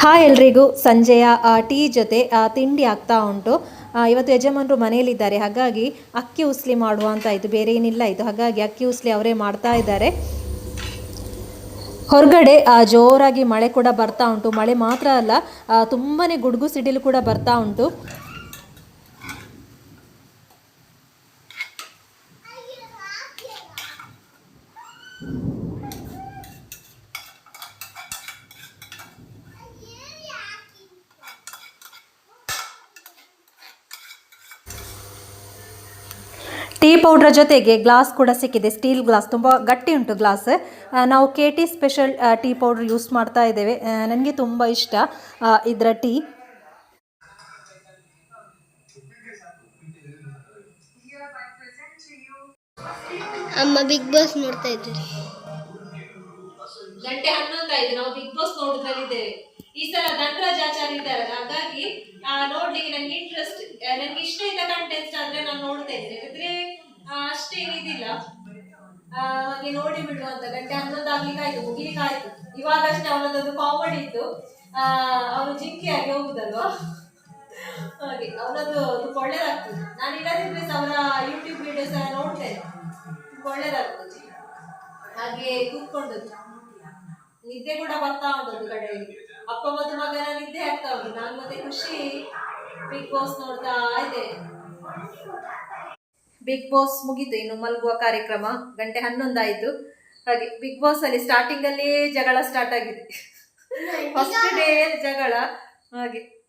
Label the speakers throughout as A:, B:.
A: Hi ಎಲ್ರಿಗೂ. ಸಂಜೆಯ tea ಜೊತೆ ತಿಂಡಿ ಆಗ್ತಾ ಉಂಟು. ಇವತ್ತು ಯಜಮಾನರು ಮನೆಯಲ್ಲಿದ್ದಾರೆ. ಹಾಗಾಗಿ ಅಕ್ಕಿ ಉಸ್ಲಿ ಮಾಡುವ ಅಂತ ಇದು, ಬೇರೆ ಏನಿಲ್ಲ ಇದು. ಹಾಗಾಗಿ ಅಕ್ಕಿ ಉಸ್ಲಿ ಅವರೇ ಮಾಡ್ತಾ ಇದ್ದಾರೆ. ಹೊರಗಡೆ ಜೋರಾಗಿ ಮಳೆ ಕೂಡ ಬರ್ತಾ ಉಂಟು. ಮಳೆ ಮಾತ್ರ ಅಲ್ಲ ತುಂಬಾ ಗುಡುಗು ಸಿಡಿಲು ಕೂಡ ಬರ್ತಾ ಉಂಟು. ಟೀ ಪೌಡ್ರ ಜೊತೆಗೆ ಗ್ಲಾಸ್ ಕೂಡ ಸಿಕ್ಕಿದೆ. ಸ್ಟೀಲ್ ಗ್ಲಾಸ್ ತುಂಬ ಗಟ್ಟಿ ಉಂಟು ಗ್ಲಾಸ್. ನಾವು K T special tea powder use ಮಾಡ್ತಾ ಇದ್ದೇವೆ. ನನಗೆ ತುಂಬ ಇಷ್ಟ ಇದರ ಟೀ.
B: ಅಮ್ಮ ಬಿಗ್ ಬಾಸ್ ನೋಡ್ತಾ ಇದ್ದೀವಿ
A: ಗಂಟೆ ಹನ್ನೊಂದಾಯ್ತು ನಾವು ಬಿಗ್ ಬಾಸ್ ನೋಡೋದ್ರಲ್ಲಿದ್ದೇವೆ ಈ ಸಲ ನಟರಾಜ್ ಆಚಾರ್ಯ ಇದ್ದಾರೆ ಹಾಗಾಗಿ ನೋಡ್ಲಿಕ್ಕೆ ನಂಗೆ ಇಂಟ್ರೆಸ್ಟ್ ನನ್ಗೆ ಇಷ್ಟ ಇದ್ದ ಕಂಟೆಸ್ಟ್ ಆದ್ರೆ ನಾನು ನೋಡ್ತಾ ಇದ್ದೇನೆ. ಯಾಕಂದ್ರೆ ಆ, ಅಷ್ಟೇನು ಇದಿಲ್ಲ. ಆ, ಹಾಗೆ ನೋಡಿ ಬಿಡುವ ಅಂತ ಗಂಟೆ ಹನ್ನೊಂದು ಆಗ್ಲಿಕ್ಕೆ ಆಯ್ತು ಮುಗಿಲಿಕ್ಕೆ ಆಯ್ತು ಇವಾಗಷ್ಟೇ ಅವನದೊಂದು ಕಾಮಿಡಿ ಇತ್ತು. ಅವನು ಜಿಂಕಿ ಆಗಿ ಹೋಗುದಲ್ವಾ? ಹಾಗೆ ಅವನದ್ದು ತುಂಬ ಒಳ್ಳೇದಾಗ್ತದೆ ನಾನು ಇಲ್ಲದಿದ್ರೆ ಅವರ ಯೂಟ್ಯೂಬ್ ವಿಡಿಯೋಸ್ ಎಲ್ಲ ನೋಡ್ತೇನೆ ತುಂಬ ಒಳ್ಳೇದಾಗ್ತದೆ ಹಾಗೆ ಕೂತ್ಕೊಂಡದ್ದು. ನಿದ್ದೆ ಕೂಡ ಬರ್ತಾ ಉಂಟು ಕಡೆಯಲ್ಲಿ ಅಪ್ಪ ಮತ್ತು ಮಗನ ನಿದ್ದೆ ಆಗ್ತಾ ಉಂಟು. ನಾನು ಮತ್ತೆ ಖುಷಿ ಬಿಗ್ ಬಾಸ್ ನೋಡ್ತಾ ಇದ್ದೇನೆ ಬಿಗ್ ಬಾಸ್ ಮುಗೀತು ಇನ್ನು ಮಲಗುವ ಕಾರ್ಯಕ್ರಮ ಗಂಟೆ ಹನ್ನೊಂದಾಯ್ತು. ಹಾಗೆ ಬಿಗ್ ಬಾಸ್ ಅಲ್ಲಿ ಸ್ಟಾರ್ಟಿಂಗ್ ಅಲ್ಲಿ ಜಗಳ ಸ್ಟಾರ್ಟ್ ಆಗಿದೆ. ಫಸ್ಟ್ ಡೇ ಜಗಳ ಹಾಗೆ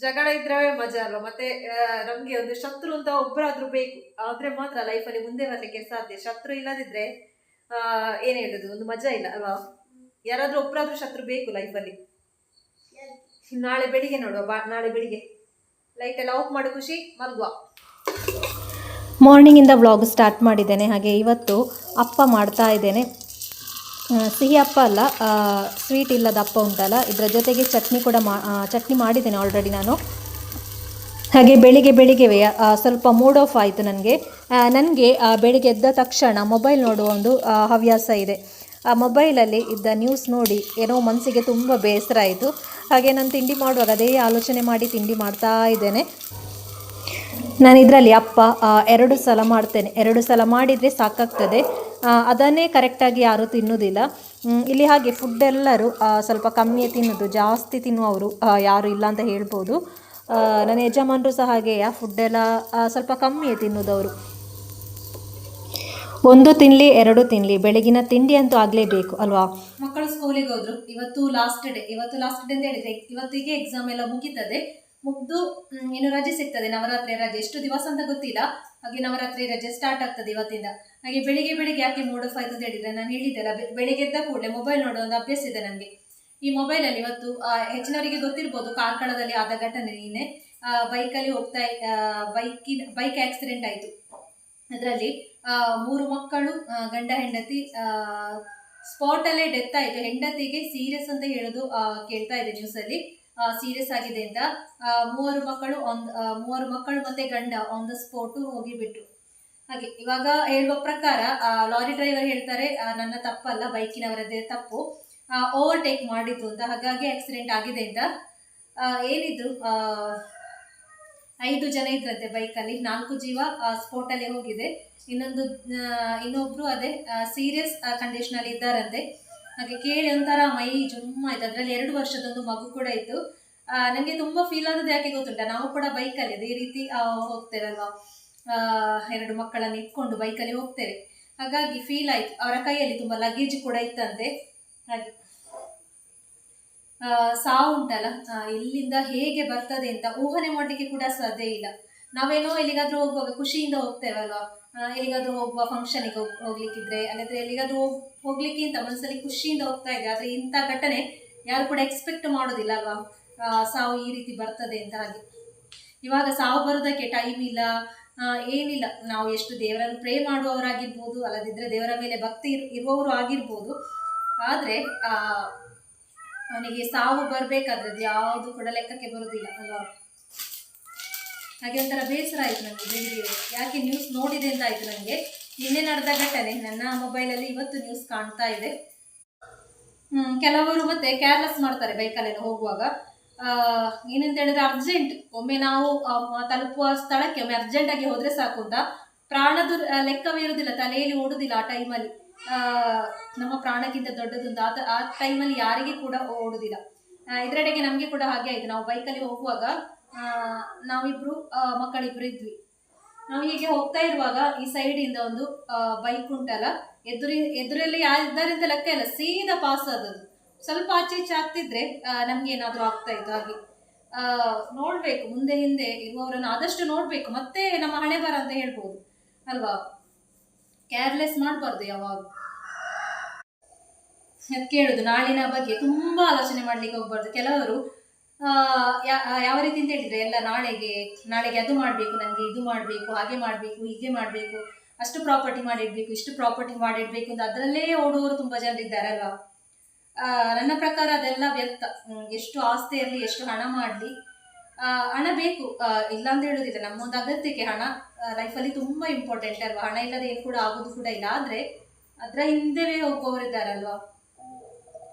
A: ಜಗಳ ಇದ್ರೆ ಮಜಾ ಅಲ್ವಾ? ಮತ್ತೆ ನಮ್ಗೆ ಒಂದು ಶತ್ರು ಅಂತ ಒಬ್ಬರಾದ್ರೂ ಬೇಕು. ಆದ್ರೆ ಮಾತ್ರ ಲೈಫಲ್ಲಿ ಮುಂದೆ ಬರ್ಲಿಕ್ಕೆ ಸಾಧ್ಯ. ಶತ್ರು ಇಲ್ಲದಿದ್ರೆ ಆ, ಏನ್ ಹೇಳುದು? ಒಂದು ಮಜಾ ಇಲ್ಲ ಅಲ್ವಾ? ಯಾರಾದ್ರೂ ಒಬ್ಬರಾದ್ರೂ ಶತ್ರು ಬೇಕು ಲೈಫಲ್ಲಿ ನಾಳೆ ಬೆಳಿಗ್ಗೆ ನೋಡುವ ಬಾ ನಾಳೆ ಬೆಳಿಗ್ಗೆ. ಲೈಟ್ ಎಲ್ಲ ಆಫ್ ಮಾಡು ಖುಷಿ ಮಲ್ಗುವ. ಮಾರ್ನಿಂಗಿಂದ ವ್ಲಾಗ್ ಸ್ಟಾರ್ಟ್ ಮಾಡಿದ್ದೇನೆ. ಹಾಗೆ ಇವತ್ತು ಅಪ್ಪ ಮಾಡ್ತಾ ಇದ್ದೇನೆ. ಸಿಹಿ ಅಪ್ಪ ಅಲ್ಲ ಸ್ವೀಟ್ ಇಲ್ಲದ ಅಪ್ಪ ಉಂಟಲ್ಲ, ಇದರ ಜೊತೆಗೆ ಚಟ್ನಿ ಕೂಡ ಮಾ ಚಟ್ನಿ ಮಾಡಿದ್ದೇನೆ ಆಲ್ರೆಡಿ ನಾನು. ಹಾಗೆ ಬೆಳಿಗ್ಗೆ ಬೆಳಿಗ್ಗೆವೇ ಸ್ವಲ್ಪ ಮೂಡ್ ಆಫ್ ಆಯಿತು ನನಗೆ. ನನಗೆ ಬೆಳಿಗ್ಗೆ ಎದ್ದ ತಕ್ಷಣ ಮೊಬೈಲ್ ನೋಡುವ ಒಂದು ಹವ್ಯಾಸ ಇದೆ. ಆ ಮೊಬೈಲಲ್ಲಿ ಇದ್ದ ನ್ಯೂಸ್ ನೋಡಿ ಏನೋ ಮನಸ್ಸಿಗೆ ತುಂಬ ಬೇಸರ ಆಯಿತು. ಹಾಗೆ ನಾನು ತಿಂಡಿ ಮಾಡುವಾಗ ಅದೇ ಆಲೋಚನೆ ಮಾಡಿ ತಿಂಡಿ ಮಾಡ್ತಾ ಇದ್ದೇನೆ. ನಾನು ಇದರಲ್ಲಿ ಅಪ್ಪ ಎರಡು ಸಲ ಮಾಡ್ತೇನೆ. ಎರಡು ಸಲ ಮಾಡಿದರೆ ಸಾಕಾಗ್ತದೆ. ಅದನ್ನೇ ಕರೆಕ್ಟಾಗಿ ಯಾರೂ ತಿನ್ನೋದಿಲ್ಲ. ಇಲ್ಲಿ ಹಾಗೆ ಫುಡ್ ಎಲ್ಲರೂ ಸ್ವಲ್ಪ ಕಮ್ಮಿಯೇ ತಿನ್ನೋದು ಜಾಸ್ತಿ ತಿನ್ನುವವರು ಯಾರು ಇಲ್ಲ ಅಂತ ಹೇಳ್ಬೋದು. ಆ, ನನ್ನ ಯಜಮಾನರು ಸಹ ಹಾಗೆಯೇ ಫುಡ್ ಎಲ್ಲ ಸ್ವಲ್ಪ ಕಮ್ಮಿಯೇ ತಿನ್ನೋದವರು. ಒಂದು ತಿನ್ಲಿ ಎರಡು ತಿನ್ಲಿ ಬೆಳಗಿನ ತಿಂಡಿ ಅಂತೂ ಆಗಲೇಬೇಕು ಅಲ್ವಾ? ಮಕ್ಕಳು ಸ್ಕೂಲಿಗೆ ಹೋದ್ರು. ಇವತ್ತು ಲಾಸ್ಟ್ ಡೇ ಇವತ್ತು ಲಾಸ್ಟ್ ಡೇ ಅಂತ ಹೇಳಿದ್ರೆ ಇವತ್ತಿಗೆ ಎಕ್ಸಾಮ್ ಎಲ್ಲ ಮುಗೀತದೆ. ಮುಗ್ದು ಇನ್ನು ರಜೆ ಸಿಗ್ತದೆ. ನವರಾತ್ರಿ ರಜೆ. ಎಷ್ಟು ದಿವಸ ಅಂತ ಗೊತ್ತಿಲ್ಲ. ಹಾಗೆ ನವರಾತ್ರಿ ರಜೆ ಸ್ಟಾರ್ಟ್ ಆಗ್ತದೆ ಇವತ್ತಿಂದ. ಹಾಗೆ ಬೆಳಿಗ್ಗೆ ಬೆಳಿಗ್ಗೆ ಯಾಕೆ ಮೂಡ್ ಆಫ್ ಆಯ್ತು ಅಂತ ಹೇಳಿದ್ರೆ ನಾನು ಹೇಳಿದ್ದೆಲ್ಲ ಬೆಳಿಗ್ಗೆ ಎದ್ದ ಕೂಡಲೇ ಮೊಬೈಲ್ ನೋಡೋ ಒಂದು ಅಭ್ಯಾಸ ಇದೆ ನನಗೆ. ಈ ಮೊಬೈಲಲ್ಲಿ ಇವತ್ತು ಆ, ಹೆಚ್ಚಿನವರಿಗೆ ಗೊತ್ತಿರ್ಬೋದು ಕಾರ್ಕಳದಲ್ಲಿ ಆದ ಘಟನೆ ನಿನ್ನೆ. ಬೈಕಲ್ಲಿ ಹೋಗ್ತಾ ಬೈಕಿನ ಬೈಕ್ ಆಕ್ಸಿಡೆಂಟ್ ಆಯಿತು. ಅದರಲ್ಲಿ ಮೂರು ಮಕ್ಕಳು ಗಂಡ ಹೆಂಡತಿ ಸ್ಪಾಟಲ್ಲೇ ಡೆತ್ ಆಯಿತು. ಹೆಂಡತಿಗೆ ಸೀರಿಯಸ್ ಅಂತ ಹೇಳೋದು ಕೇಳ್ತಾ ಇದೆ ನ್ಯೂಸಲ್ಲಿ ಸೀರಿಯಸ್ ಆಗಿದೆ ಅಂತ. ಮೂವರು ಮಕ್ಕಳು ಆನ್ ಮೂವರು ಮಕ್ಕಳು ಮತ್ತೆ ಗಂಡ ಆನ್ ದ ಸ್ಪಾಟು ಹೋಗಿಬಿಟ್ರು. ಹಾಗೆ, ಇವಾಗ ಹೇಳುವ ಪ್ರಕಾರ ಲಾರಿ ಡ್ರೈವರ್ ಹೇಳ್ತಾರೆ ನನ್ನ ತಪ್ಪಲ್ಲ, ಬೈಕಿನವರದ್ದೇ ತಪ್ಪು. ಓವರ್ಟೇಕ್ ಮಾಡಿದ್ದು ಅಂತ. ಹಾಗಾಗಿ ಆಕ್ಸಿಡೆಂಟ್ ಆಗಿದೆ ಅಂತ. ಏನಿದ್ರು ಐದು ಜನ ಇದ್ರಂತೆ ಬೈಕಲ್ಲಿ, ನಾಲ್ಕು ಜೀವ ಸ್ಪೋಟಲ್ಲಿ ಹೋಗಿದೆ. ಇನ್ನೊಂದು ಇನ್ನೊಬ್ರು ಅದೇ ಸೀರಿಯಸ್ ಕಂಡೀಷನ್ ಅಲ್ಲಿ ಇದ್ದಾರಂತೆ. ಹಾಗೆ ಕೇಳಿ ಒಂಥರ ಮೈ ಜುಮ್ಮ ಆಯ್ತು. ಅದರಲ್ಲಿ ಎರಡು ವರ್ಷದೊಂದು ಮಗು ಕೂಡ ಇತ್ತು. ನನಗೆ ತುಂಬಾ ಫೀಲ್ ಆಗೋದು ಯಾಕೆ ಗೊತ್ತುಂಟ? ನಾವು ಕೂಡ ಬೈಕಲ್ಲಿ ಅದೇ ರೀತಿ ಹೋಗ್ತೇವಲ್ವಾ? ಹೋಗ್ತೇವೆ ಎರಡು ಮಕ್ಕಳನ್ನು ಇಟ್ಕೊಂಡು ಬೈಕಲ್ಲಿ ಹೋಗ್ತೇವೆ. ಹಾಗಾಗಿ ಫೀಲ್ ಆಯ್ತು. ಅವರ ಕೈಯಲ್ಲಿ ತುಂಬಾ ಲಗೇಜ್ ಕೂಡ ಇತ್ತಂತೆ. ಹಾಗೆ. ಸಾವು ಉಂಟಲ್ಲ? ಇಲ್ಲಿಂದ ಹೇಗೆ ಬರ್ತದೆ ಅಂತ ಊಹನೆ ಮಾಡಲಿಕ್ಕೆ ಕೂಡ ಸಾಧ್ಯ ಇಲ್ಲ. ನಾವೇನೋ ಎಲ್ಲಿಗಾದ್ರೂ ಹೋಗುವಾಗ ಖುಷಿಯಿಂದ ಹೋಗ್ತೇವಲ್ವಾ? ಎಲ್ಲಿಗಾದ್ರೂ ಹೋಗುವ ಫಂಕ್ಷನಿಗೆ ಹೋಗ್, ಹೋಗ್ಲಿಕ್ಕಿದ್ರೆ, ಅಲ್ಲದ್ರೆ ಎಲ್ಲಿಗಾದ್ರೂ ಹೋಗ್ಲಿಕ್ಕೆ ಅಂತ ಮನಸ್ಸಲ್ಲಿ ಖುಷಿಯಿಂದ ಹೋಗ್ತಾ ಇದೆ ಆದ್ರೆ ಇಂಥ ಘಟನೆ ಯಾರು ಕೂಡ ಎಕ್ಸ್ಪೆಕ್ಟ್ ಮಾಡೋದಿಲ್ಲ ಅಲ್ವಾ? ಸಾವು ಈ ರೀತಿ ಬರ್ತದೆ ಅಂತ ಹಾಗೆ. ಇವಾಗ ಸಾವು ಬರೋದಕ್ಕೆ ಟೈಮ್ ಇಲ್ಲ ಏನಿಲ್ಲ. ನಾವು ಎಷ್ಟು ದೇವರನ್ನು ಪ್ರೇ ಮಾಡುವವರಾಗಿರ್ಬೋದು ಅಲ್ಲದಿದ್ದರೆ ದೇವರ ಮೇಲೆ ಭಕ್ತಿ ಇರ್- ಇರುವವರು ಆಗಿರ್ಬೋದು. ಆದರೆ ಅವನಿಗೆ ಸಾವು ಬರಬೇಕಾದ್ರೆ ಯಾವುದು ಕೂಡ ಲೆಕ್ಕಕ್ಕೆ ಬರೋದಿಲ್ಲ ಅಲ್ವಾ? ಹಾಗೆ ಒಂಥರ ಬೇಸರ ಆಯಿತು ನನಗೆ ಬೆಳಿಗ್ಗೆ. ಯಾಕೆ ನ್ಯೂಸ್ ನೋಡಿದೆ ಅಂತ ಆಯಿತು ನನಗೆ ನಿನ್ನೆ ನಡೆದ ಘಟನೆ, ನನ್ನ ಮೊಬೈಲಲ್ಲಿ ಇವತ್ತು ನ್ಯೂಸ್ ಕಾಣ್ತಾ ಇದೆ. ಕೆಲವರು ಮತ್ತೆ ಕೇರ್ಲೆಸ್ ಮಾಡ್ತಾರೆ ಬೈಕಲ್ಲೆಲ್ಲ ಹೋಗುವಾಗ. ಏನಂತ ಹೇಳಿದ್ರೆ ಅರ್ಜೆಂಟ್ ಒಮ್ಮೆ ನಾವು ತಲುಪುವ ಸ್ಥಳಕ್ಕೆ ಒಮ್ಮೆ ಅರ್ಜೆಂಟ್ ಆಗಿ ಹೋದ್ರೆ ಸಾಕು ಅಂತ. ಪ್ರಾಣದ ಲೆಕ್ಕವಿರುವುದಿಲ್ಲ ತಲೆಯಲ್ಲಿ ಓಡುದಿಲ್ಲ ಆ ಟೈಮಲ್ಲಿ ನಮ್ಮ ಪ್ರಾಣಕ್ಕಿಂತ ದೊಡ್ಡದು ಅಂತ ಆ ಟೈಮಲ್ಲಿ ಯಾರಿಗೆ ಕೂಡ ಓಡುದಿಲ್ಲ. ಇದರಡೆಗೆ ನಮಗೆ ಕೂಡ ಹಾಗೆ ಆಯಿತು. ನಾವು ಬೈಕಲ್ಲಿ ಹೋಗುವಾಗ ನಾವಿಬ್ರು ಮಕ್ಕಳಿಬ್ರು ಇದ್ವಿ. ನಾವು ಹೀಗೆ ಹೋಗ್ತಾ ಇರುವಾಗ ಈ ಸೈಡ್ ಇಂದ ಒಂದು ಬೈಕ್ ಉಂಟಲ್ಲ? ಎದುರಿ, ಎದುರಲ್ಲಿ ಯಾರಿದ್ದಾರೆ ಅಂತ ಲೆಕ್ಕ ಇಲ್ಲ. ಸೀದಾ ಪಾಸ್ ಆದದ್ದು. ಸ್ವಲ್ಪ ಆಚೆ ಈಚೆ ಆಗ್ತಿದ್ರೆ ನಮ್ಗೆ ಏನಾದ್ರೂ ಆಗ್ತಾ ಇತ್ತು ಹಾಗೆ. ನೋಡ್ಬೇಕು, ಮುಂದೆ ಹಿಂದೆ ಇರುವವರನ್ನು ಆದಷ್ಟು ನೋಡ್ಬೇಕು. ಮತ್ತೆ ನಮ್ಮ ಹಣೆ ಬರ ಅಂತ ಹೇಳ್ಬೋದು, ಅಲ್ವಾ? ಕೇರ್ಲೆಸ್ ಮಾಡಬಾರ್ದು ಯಾವಾಗ ಕೇಳುದು, ನಾಳಿನ ಬಗ್ಗೆ ತುಂಬಾ ಆಲೋಚನೆ ಮಾಡ್ಲಿಕ್ಕೆ ಹೋಗ್ಬಾರ್ದು. ಕೆಲವರು ಯಾವ ರೀತಿ ಅಂತ ಹೇಳಿದ್ರೆ ಎಲ್ಲ ನಾಳೆಗೆ ನಾಳೆಗೆ ಅದು ಮಾಡಬೇಕು ನನಗೆ ಇದು ಮಾಡಬೇಕು ಹಾಗೆ ಮಾಡಬೇಕು ಹೀಗೆ ಮಾಡಬೇಕು ಅಷ್ಟು ಪ್ರಾಪರ್ಟಿ ಮಾಡಿಡಬೇಕು ಇಷ್ಟು ಪ್ರಾಪರ್ಟಿ ಮಾಡಿಡಬೇಕು ಅಂತ ಅದರಲ್ಲೇ ಓಡುವವರು ತುಂಬ ಜನರಿದ್ದಾರೆ ಅಲ್ವಾ? ಆ, ನನ್ನ ಪ್ರಕಾರ ಅದೆಲ್ಲ ವ್ಯರ್ಥ. ಎಷ್ಟು ಆಸ್ತಿ ಇರಲಿ ಎಷ್ಟು ಹಣ ಮಾಡಲಿ ಹಣ ಬೇಕು. ಇಲ್ಲ ಅಂತ ಹೇಳೋದಿಲ್ಲ ನಮ್ಮ ಒಂದು ಅಗತ್ಯಕ್ಕೆ ಹಣ ಲೈಫಲ್ಲಿ ತುಂಬ ಇಂಪಾರ್ಟೆಂಟ್ ಅಲ್ವಾ? ಹಣ ಇಲ್ಲದೆ ಕೂಡ ಆಗೋದು ಕೂಡ ಇಲ್ಲ ಆದರೆ ಅದರ ಹಿಂದೆವೇ ಹೋಗುವವರಿದ್ದಾರಲ್ವಾ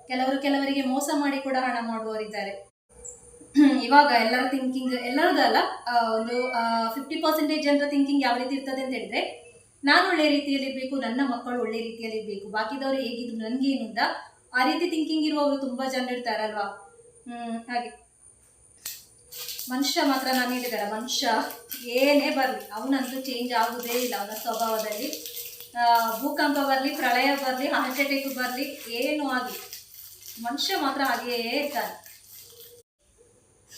A: ಕೆಲವರು ಕೆಲವರಿಗೆ ಮೋಸ ಮಾಡಿ ಕೂಡ ಹಣ ಮಾಡುವವರಿದ್ದಾರೆ. ಇವಾಗ ಎಲ್ಲರ ಥಿಂಕಿಂಗ್ ಎಲ್ಲರದಲ್ಲ ಒಂದು ಫಿಫ್ಟಿ ಪರ್ಸೆಂಟೇಜ್ ಜನರ ಥಿಂಕಿಂಗ್ ಯಾವ ರೀತಿ ಇರ್ತದೆ ಅಂತ ಹೇಳಿದ್ರೆ, ನಾನು ಒಳ್ಳೆ ರೀತಿಯಲ್ಲಿ ಇರಬೇಕು, ನನ್ನ ಮಕ್ಕಳು ಒಳ್ಳೆ ರೀತಿಯಲ್ಲಿ ಇರಬೇಕು, ಬಾಕಿದವರು ಹೇಗಿದ್ರು ನನಗೇನು ಅಂತ, ಆ ರೀತಿ ಥಿಂಕಿಂಗ್ ಇರುವವರು ತುಂಬಾ ಜನ ಇರ್ತಾರಲ್ವಾ? ಹಾಗೆ. ಮನುಷ್ಯ ಮಾತ್ರ ನಾನು ಹೇಳಿದಾರೆ ಮನುಷ್ಯ ಏನೇ ಬರಲಿ, ಅವನಂತೂ ಚೇಂಜ್ ಆಗುವುದೇ ಇಲ್ಲ, ಅವನ ಸ್ವಭಾವದಲ್ಲಿ. ಭೂಕಂಪ ಬರಲಿ, ಪ್ರಳಯ ಬರಲಿ ಹಾರ್ಟ್ ಅಟ್ಯಾಕ್ ಬರಲಿ, ಏನು ಆಗಲಿ. ಮನುಷ್ಯ ಮಾತ್ರ ಹಾಗೆಯೇ ಇರ್ತಾನೆ.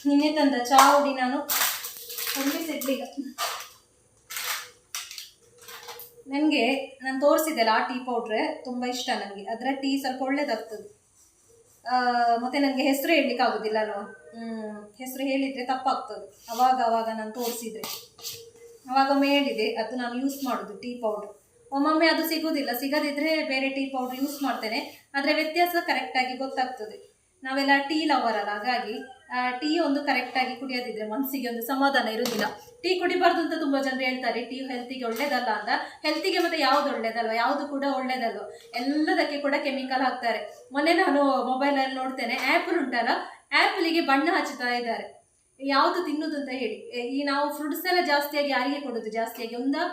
A: ನಿನ್ನೆ ತಂದ ಚಾ ಹುಡಿ ನಾನು. ಹೊಂದಿಸಿಡ್ಲಿಲ್ಲ ನನಗೆ ನಾನು ತೋರಿಸಿದ್ದೆಲ್ಲ ಆ ಟೀ ಪೌಡ್ರೆ ತುಂಬ ಇಷ್ಟ ನನಗೆ. ಅದರ ಟೀ ಸ್ವಲ್ಪ ಒಳ್ಳೇದಾಗ್ತದೆ. ಮತ್ತು ನನಗೆ ಹೆಸರು ಹೇಳಲಿಕ್ಕೆ ಆಗೋದಿಲ್ಲ ಅಲ್ವಾ ಹೆಸರು ಹೇಳಿದರೆ ತಪ್ಪಾಗ್ತದೆ. ಅವಾಗ ಅವಾಗ ನಾನು ತೋರಿಸಿದ್ರೆ. ಅವಾಗ ಒಮ್ಮೆ ಹೇಳಿದೆ, ಅದು ನಾನು ಯೂಸ್ ಮಾಡೋದು ಟೀ ಪೌಡ್ರ್. ಒಮ್ಮೊಮ್ಮೆ ಅದು ಸಿಗೋದಿಲ್ಲ. ಸಿಗದಿದ್ರೆ ಬೇರೆ ಟೀ ಪೌಡ್ರ್ ಯೂಸ್ ಮಾಡ್ತೇನೆ. ಆದರೆ ವ್ಯತ್ಯಾಸ ಕರೆಕ್ಟಾಗಿ ಗೊತ್ತಾಗ್ತದೆ. ನಾವೆಲ್ಲ ಟೀ ಲವರ್ ಅಲ್ಲ, ಹಾಗಾಗಿ ಟೀ ಒಂದು ಕರೆಕ್ಟಾಗಿ ಕುಡಿಯೋದಿದ್ರೆ ಮನಸ್ಸಿಗೆ ಒಂದು ಸಮಾಧಾನ ಇರೋದಿಲ್ಲ ಟೀ ಕುಡಿಬಾರ್ದು ಅಂತ ತುಂಬ ಜನರು ಹೇಳ್ತಾರೆ ಟೀ ಹೆಲ್ತಿಗೆ ಒಳ್ಳೇದಲ್ಲ ಅಂತ. ಹೆಲ್ತಿಗೆ ಮತ್ತೆ ಯಾವುದು ಒಳ್ಳೇದಲ್ವ? ಯಾವುದು ಕೂಡ ಒಳ್ಳೇದಲ್ವ? ಎಲ್ಲದಕ್ಕೆ ಕೂಡ ಕೆಮಿಕಲ್ ಹಾಕ್ತಾರೆ. ಮೊನ್ನೆ ನಾನು ಮೊಬೈಲಲ್ಲಿ ನೋಡ್ತೇನೆ ಆ್ಯಪಲ್ ಉಂಟಲ್ಲ? ಆ್ಯಪಲಿಗೆ ಬಣ್ಣ ಹಚ್ಚುತ್ತಾ ಇದ್ದಾರೆ. ಯಾವುದು ತಿನ್ನೋದು ಅಂತ ಹೇಳಿ. ಈ ನಾವು ಫ್ರೂಟ್ಸ್ ಎಲ್ಲ ಜಾಸ್ತಿಯಾಗಿ ಯಾರಿಗೆ ಕೊಡೋದು? ಜಾಸ್ತಿಯಾಗಿ ಒಂದು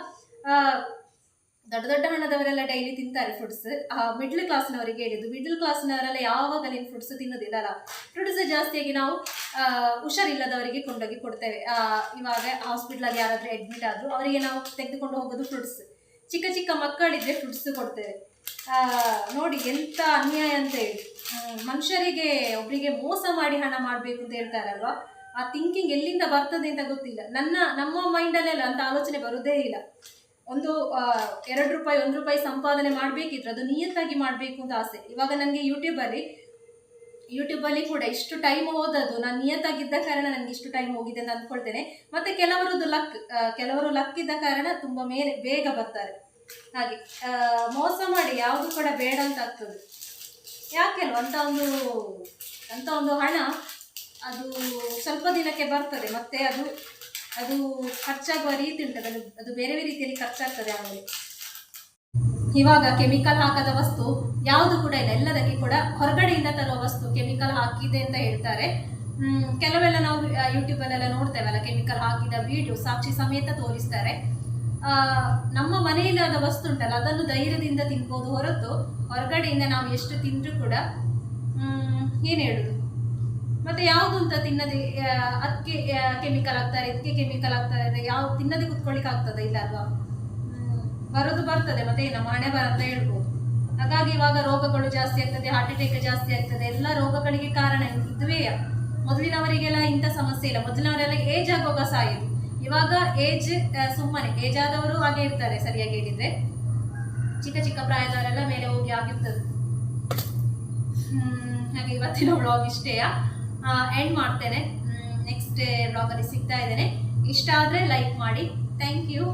A: ದೊಡ್ಡ ದೊಡ್ಡ ಹಣದವರೆಲ್ಲ ಡೈಲಿ ತಿಂತಾರೆ ಫ್ರೂಟ್ಸ್ ಮಿಡ್ಲ್ ಕ್ಲಾಸ್ನವರಿಗೆ ಹೇಳಿದ್ದು ಮಿಡ್ಲ್ ಕ್ಲಾಸ್ನವರೆಲ್ಲ ಯಾವಾಗಲೂ ಫ್ರೂಟ್ಸ್ ತಿನ್ನೋದಿಲ್ಲ ಅಲ್ಲ ಫ್ರೂಟ್ಸ್ ಜಾಸ್ತಿಯಾಗಿ ನಾವು ಆ, ಹುಷಾರಿಲ್ಲದವರಿಗೆ ಕೊಂಡೋಗಿ ಕೊಡ್ತೇವೆ. ಆ, ಇವಾಗ ಹಾಸ್ಪಿಟ್ಲಲ್ಲಿ ಯಾರಾದರೂ ಅಡ್ಮಿಟ್ ಆದರೂ ಅವರಿಗೆ ನಾವು ತೆಗೆದುಕೊಂಡು ಹೋಗೋದು ಫ್ರೂಟ್ಸ್ ಚಿಕ್ಕ ಚಿಕ್ಕ ಮಕ್ಕಳಿದ್ರೆ ಫ್ರೂಟ್ಸ್ ಕೊಡ್ತೇವೆ. ಆ, ನೋಡಿ ಎಂಥ ಅನ್ಯಾಯ ಅಂತ ಹೇಳಿ. ಮನುಷ್ಯರಿಗೆ ಒಬ್ಬರಿಗೆ ಮೋಸ ಮಾಡಿ ಹಣ ಮಾಡಬೇಕು ಅಂತ ಹೇಳ್ತಾರಲ್ವಾ? ಆ ಥಿಂಕಿಂಗ್ ಎಲ್ಲಿಂದ ಬರ್ತದೆ ಅಂತ ಗೊತ್ತಿಲ್ಲ. ನನ್ನ ನಮ್ಮ ಮೈಂಡಲ್ಲೆಲ್ಲ ಅಂತ ಆಲೋಚನೆ ಬರೋದೇ ಇಲ್ಲ. ಒಂದು ಎರಡು ರೂಪಾಯಿ, ಒಂದು ರೂಪಾಯಿ ಸಂಪಾದನೆ ಮಾಡಬೇಕಿದ್ರೆ ಅದು ನಿಯತ್ತಾಗಿ ಮಾಡಬೇಕು ಅಂತ ಆಸೆ. ಇವಾಗ ನನಗೆ ಯೂಟ್ಯೂಬಲ್ಲಿ ಯೂಟ್ಯೂಬಲ್ಲಿ ಕೂಡ ಇಷ್ಟು ಟೈಮ್ ಹೋದದ್ದು, ನಾನು ನಿಯತ್ತಾಗಿದ್ದ ಕಾರಣ ನನಗೆ ಇಷ್ಟು ಟೈಮ್ ಹೋಗಿದೆ ಅಂತ ಅಂದ್ಕೊಳ್ತೇನೆ ಮತ್ತೆ ಕೆಲವರದ್ದು ಲಕ್ ಕೆಲವರು ಲಕ್ ಇದ್ದ ಕಾರಣ ತುಂಬ ಮೇಲೆ ಬೇಗ ಬರ್ತಾರೆ. ಹಾಗೆ ಮೋಸ ಮಾಡಿ ಯಾವುದು ಕೂಡ ಬೇಡ ಅಂತ ಆಗ್ತದೆ. ಯಾಕೆ ಅಲ್ವಾ? ಅಂತ ಒಂದು ಅಂತ ಒಂದು ಹಣ, ಅದು ಸ್ವಲ್ಪ ದಿನಕ್ಕೆ ಬರ್ತದೆ. ಮತ್ತೆ ಅದು ಅದು ಖರ್ಚಾಗುವ ರೀತಿ ಉಂಟದ. ಅದು ಬೇರೆ ಬೇರೆ ರೀತಿಯಲ್ಲಿ ಖರ್ಚಾಗ್ತದೆ ಆಮೇಲೆ. ಇವಾಗ ಕೆಮಿಕಲ್ ಹಾಕದ ವಸ್ತು ಯಾವುದು ಕೂಡ ಇಲ್ಲ. ಎಲ್ಲದಕ್ಕೆ ಕೂಡ ಹೊರಗಡೆಯಿಂದ ತರುವ ವಸ್ತು ಕೆಮಿಕಲ್ ಹಾಕಿದೆ ಅಂತ ಹೇಳ್ತಾರೆ. ಕೆಲವೆಲ್ಲ ನಾವು ಯೂಟ್ಯೂಬಲ್ಲೆಲ್ಲ ನೋಡ್ತೇವಲ್ಲ, ಕೆಮಿಕಲ್ ಹಾಕಿದ ವಿಡಿಯೋ ಸಾಕ್ಷಿ ಸಮೇತ ತೋರಿಸ್ತಾರೆ. ನಮ್ಮ ಆದ ವಸ್ತು ಉಂಟಲ್ಲ, ಅದನ್ನು ಧೈರ್ಯದಿಂದ ತಿನ್ಬೋದು ಹೊರತು ಹೊರಗಡೆಯಿಂದ ನಾವು ಎಷ್ಟು ತಿಂದರೂ ಕೂಡ ಏನು ಹೇಳುದು? ಮತ್ತೆ ಯಾವುದು ಅಂತ ತಿನ್ನದೆ ಅದಕ್ಕೆ ಕೆಮಿಕಲ್ ಆಗ್ತಾರೆ ಇದಕ್ಕೆ ಕೆಮಿಕಲ್ ಆಗ್ತಾರೆ ಯಾವ್ದು ತಿನ್ನದೆ ಕುತ್ಕೊಳ್ಳಿಕ್ಕೆ ಆಗ್ತದೆ ಇಲ್ಲ ಅಲ್ವಾ? ಬರೋದು ಬರ್ತದೆ ಮತ್ತೆ ನಮ್ಮ ಹಣೆ ಬರ ಅಂತ ಹೇಳ್ಬೋದು. ಹಾಗಾಗಿ ಇವಾಗ ರೋಗಗಳು ಜಾಸ್ತಿ ಆಗ್ತದೆ ಹಾರ್ಟ್ ಅಟ್ಯಾಕ್ ಜಾಸ್ತಿ ಆಗ್ತದೆ ಎಲ್ಲ ರೋಗಗಳಿಗೆ ಕಾರಣ ಇದುವೇ. ಮೊದಲಿನವರಿಗೆಲ್ಲ ಇಂಥ ಸಮಸ್ಯೆ ಇಲ್ಲ. ಮೊದಲಿನವರೆಲ್ಲ ಏಜ್ ಆಗುವಾಗ ಸಾಯೋದು. ಇವಾಗ ಏಜ್ ಸುಮ್ಮನೆ ಏಜ್ ಆದವರು ಹಾಗೆ ಇರ್ತಾರೆ ಸರಿಯಾಗಿ ಹೇಳಿದ್ರೆ. ಚಿಕ್ಕ ಚಿಕ್ಕ ಪ್ರಾಯದವರೆಲ್ಲ ಮೇಲೆ ಹೋಗಿ ಆಗಿರ್ತದೆ. ಹ್ಮ್, ಹಾಗೆ ಇವತ್ತಿನ ಬ್ಲಾಗ್ ಇಷ್ಟೇ ಎಂಡ್ ಮಾಡ್ತೇನೆ. ನೆಕ್ಸ್ಟ್ ಬ್ಲಾಗಲ್ಲಿ ಸಿಗ್ತಾ ಇದ್ದೇನೆ. ಇಷ್ಟ ಆದರೆ ಲೈಕ್ ಮಾಡಿ. Thank you